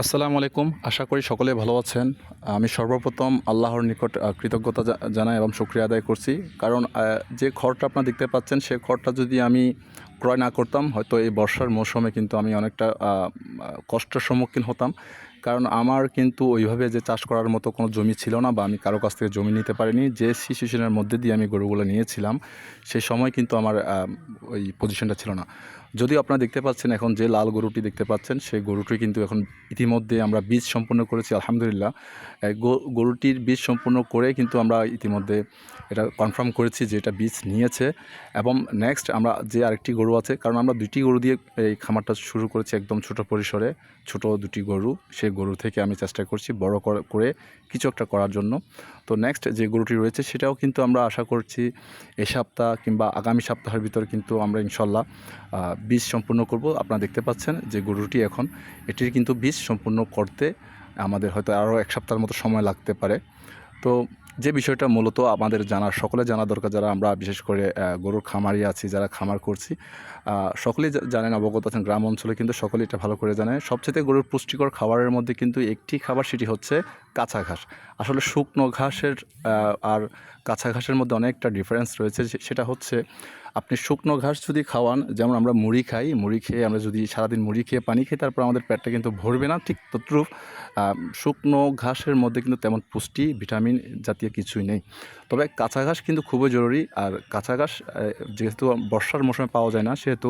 আসসালামু আলাইকুম। আশা করি সকলে ভালো আছেন। আমি সর্বপ্রথম আল্লাহর নিকট কৃতজ্ঞতা জানাই এবং শুক্রিয়া আদায় করছি। কারণ যে খড়টা আপনারা দেখতে পাচ্ছেন, সে খড়টা যদি আমি ক্রয় না করতাম, হয়তো এই বর্ষার মৌসুমে কিন্তু আমি অনেকটা কষ্টের সম্মুখীন হতাম। কারণ আমার কিন্তু ওইভাবে যে চাষ করার মতো কোনো জমি ছিল না বা আমি কারও কাছ থেকে জমি নিতে পারিনি, যে সিচুয়েশনের মধ্যে দিয়ে আমি গরুগুলো নিয়েছিলাম, সেই সময় কিন্তু আমার ওই পজিশনটা ছিল না। যদিও আপনারা দেখতে পাচ্ছেন এখন যে লাল গরুটি দেখতে পাচ্ছেন, সেই গরুটি কিন্তু এখন ইতিমধ্যে আমরা বীজ সম্পন্ন করেছি, আলহামদুলিল্লাহ। গরুটির বীজ সম্পন্ন করে কিন্তু আমরা ইতিমধ্যে এটা কনফার্ম করেছি যে এটা বীজ নিয়েছে। এবং নেক্সট আমরা যে আরেকটি গরু আছে, কারণ আমরা দুটি গরু দিয়ে এই খামারটা শুরু করেছি একদম ছোট পরিসরে, ছোট দুটি গরু সেই গরু থেকে আমি চেষ্টা করছি বড় করে কিছু একটা করার জন্য। তো নেক্সট যে গরুটি রয়েছে, সেটাও কিন্তু আমরা আশা করছি এ সপ্তাহ কিংবা আগামী সপ্তাহের ভিতরে কিন্তু আমরা ইনশাল্লাহ বীজ সম্পূর্ণ করব। আপনারা দেখতে পাচ্ছেন যে গরুটি এখন, এটির কিন্তু বীজ সম্পূর্ণ করতে আমাদের হয়তো আরও এক সপ্তাহের মতো সময় লাগতে পারে। তো যে বিষয়টা মূলত আমাদের জানা, সকলে জানা দরকার যারা আমরা বিশেষ করে গরুর খামারি আছি, যারা খামার করছি সকলেই জানেন, অবগত আছেন, গ্রাম অঞ্চলে কিন্তু সকলেই এটা ভালো করে জানে। সবচেয়ে গরুর পুষ্টিকর খাবারের মধ্যে কিন্তু একটি খাবার সেটি হচ্ছে কাঁচা ঘাস। আসলে শুকনো ঘাসের আর কাঁচা ঘাসের মধ্যে অনেকটা ডিফারেন্স রয়েছে। সেটা হচ্ছে আপনি শুকনো ঘাস যদি খাওয়ান, যেমন আমরা মুড়ি খাই, মুড়ি খেয়ে আমরা যদি সারাদিন মুড়ি খেয়ে পানি খাই তারপর আমাদের পেটটা কিন্তু ভরবে না, ঠিক তদ্রুপ শুকনো ঘাসের মধ্যে কিন্তু তেমন পুষ্টি ভিটামিন জাতীয় কিছুই নেই। তবে কাঁচা ঘাস কিন্তু খুবই জরুরি, আর কাঁচা ঘাস যেহেতু বর্ষার মৌসুমে পাওয়া যায় না, সেহেতু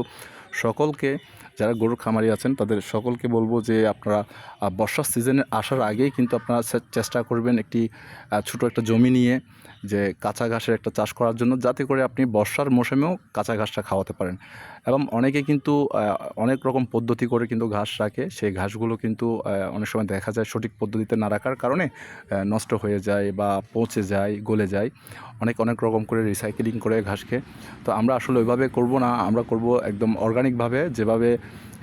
সকলকে, যারা গরুর খামারি আছেন, তাদের সকলকে বলব যে আপনারা বর্ষার সিজনে আসার আগেই কিন্তু আপনারা চেষ্টা করবেন একটি ছোটো একটা জমি নিয়ে যে কাঁচা ঘাসের একটা চাষ করার জন্য, যাতে করে আপনি বর্ষার মৌসুমেও কাঁচা ঘাসটা খাওয়াতে পারেন। এবং অনেকে কিন্তু অনেক রকম পদ্ধতি করে কিন্তু ঘাস রাখে। সেই ঘাসগুলো কিন্তু অনেক সময় দেখা যায় সঠিক পদ্ধতিতে না রাখার কারণে নষ্ট হয়ে যায় বা পচে যায়, গলে যায়। অনেক অনেক রকম করে রিসাইকেলিং করে ঘাসকে। তো আমরা আসলে ওইভাবে করব না। আমরা করব একদম অর্গানিকভাবে যেভাবে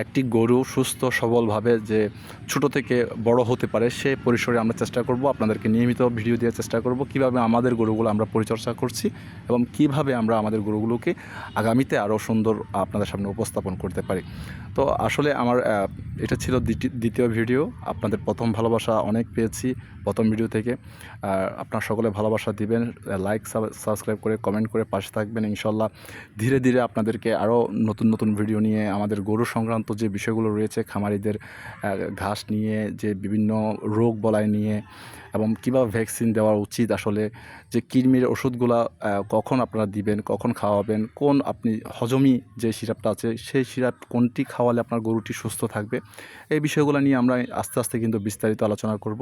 একটি গরু সুস্থ, সবলভাবে যে ছোট থেকে বড় হতে পারে, সে পরিসরে আমরা চেষ্টা করব, আপনাদেরকে নিয়মিত ভিডিও দেওয়ার চেষ্টা করব, কীভাবে আমাদের গরুগুলো আমরা পরিচর্যা করছি এবং কীভাবে আমরা আমাদের গরুগুলোকে আগামীতে আরও সুন্দর আপনাদের সামনে উপস্থাপন করতে পারি। তো আসলে আমার এটা ছিল দ্বিতি- দ্বিতীয় ভিডিও। আপনাদের প্রথম ভালোবাসা অনেক পেয়েছি। প্রথম ভিডিও থেকে। আর আপনার সকলে ভালোবাসা দিবেন লাইক সাবস্ক্রাইব করে কমেন্ট করে পাশে থাকবেন ইনশাল্লাহ। ধীরে ধীরে আপনাদেরকে আরও নতুন নতুন ভিডিও নিয়ে আমাদের গরু সংক্রান্ত যে বিষয়গুলো রয়েছে, খামারিদের ঘাস নিয়ে, যে বিভিন্ন রোগ বলায় নিয়ে, এবং কীভাবে ভ্যাকসিন দেওয়া উচিত আসলে, যে কৃমির ওষুধগুলা কখন আপনারা দিবেন, কখন খাওয়াবেন, কোন আপনি হজমি যে সিরাপটা আছে, সেই সিরাপ কোনটি খাওয়ালে আপনার গরুটি সুস্থ থাকবে, এই বিষয়গুলো নিয়ে আমরা আস্তে আস্তে কিন্তু বিস্তারিত আলোচনা করব।